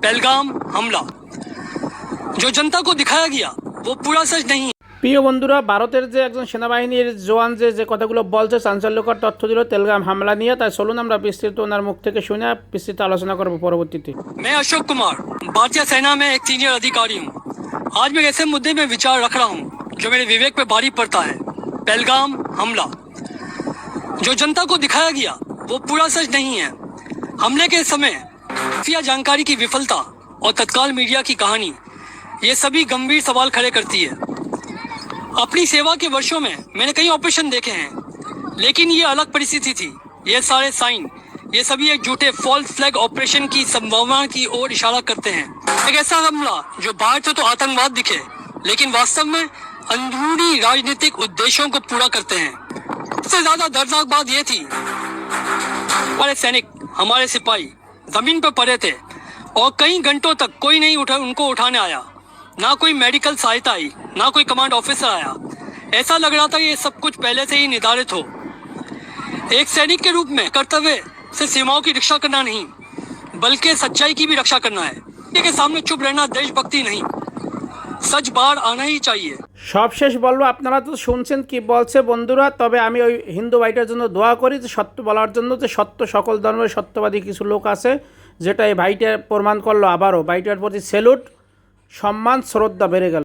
पहलगाम हमला जो जनता को दिखाया गया वो पूरा सच नहीं है প্রিয় বন্ধুরা ভারতের যে একজন সেনাবাহিনীর জওয়ান যে যে কথাগুলো বলছে চাঞ্চল্যকর তথ্য দিল তেলগাম হামলা নিয়ে তাই চলুন আমরা বিস্তৃত ওনার মুখ থেকে শুনে বিস্তৃত আলোচনা করবো পরবর্তীতে मैं अशोक कुमार भारतीय सेना में एक सीनियर अधिकारी हूँ आज मैं ऐसे मुद्दे में विचार रख रहा हूँ जो मेरे विवेक पे भारी पड़ता है पहलगाम हमला जो जनता को दिखाया गया वो पूरा सच नहीं है हमले के समय खुफिया जानकारी की विफलता और तत्काल मीडिया की कहानी, ये सभी गंभीर सवाल खड़े करती है। अपनी सेवा के वर्षों में मैंने कई ऑपरेशन देखे हैं, लेकिन ये अलग परिस्थिति थी। ये सारे साइन, ये सभी एक झूठे फॉल्स फ्लैग ऑपरेशन की संभावना की ओर इशारा करते हैं। एक ऐसा हमला जो बाहर से तो आतंकवाद दिखे, लेकिन वास्तव में अंदरूनी राजनीतिक उद्देश्यों को पूरा करते हैं। सबसे ज़्यादा दर्दनाक बात यह थी, हमारे सैनिक, हमारे सिपाही ज़मीन पर पड़े थे और कई घंटों तक कोई नहीं उठा, उनको उठाने आया। ना कोई मेडिकल सहायता आई, ना कोई कमांड ऑफिसर आया। ऐसा लग रहा था ये सब कुछ पहले से ही निर्धारित हो। एक सैनिक के रूप में कर्तव्य से सीमाओं की रक्षा करना नहीं, बल्कि सच्चाई की भी रक्षा करना है। के सामने चुप रहना देशभक्ति नहीं। সচ বার আনাই চাই সবশেষ বলব আপনারা তো শুনছেন কি বলছে বন্ধুরা, তবে আমি ওই হিন্দু ভাইটার জন্য দোয়া করি যে সত্য বলার জন্য যে সত্য সকল ধর্মের সত্যবাদী কিছু লোক আছে, যেটা এই ভাইটার প্রমাণ করল আবারও, ভাইটার প্রতি সেলুট, সম্মান, শ্রদ্ধা বেড়ে গেল।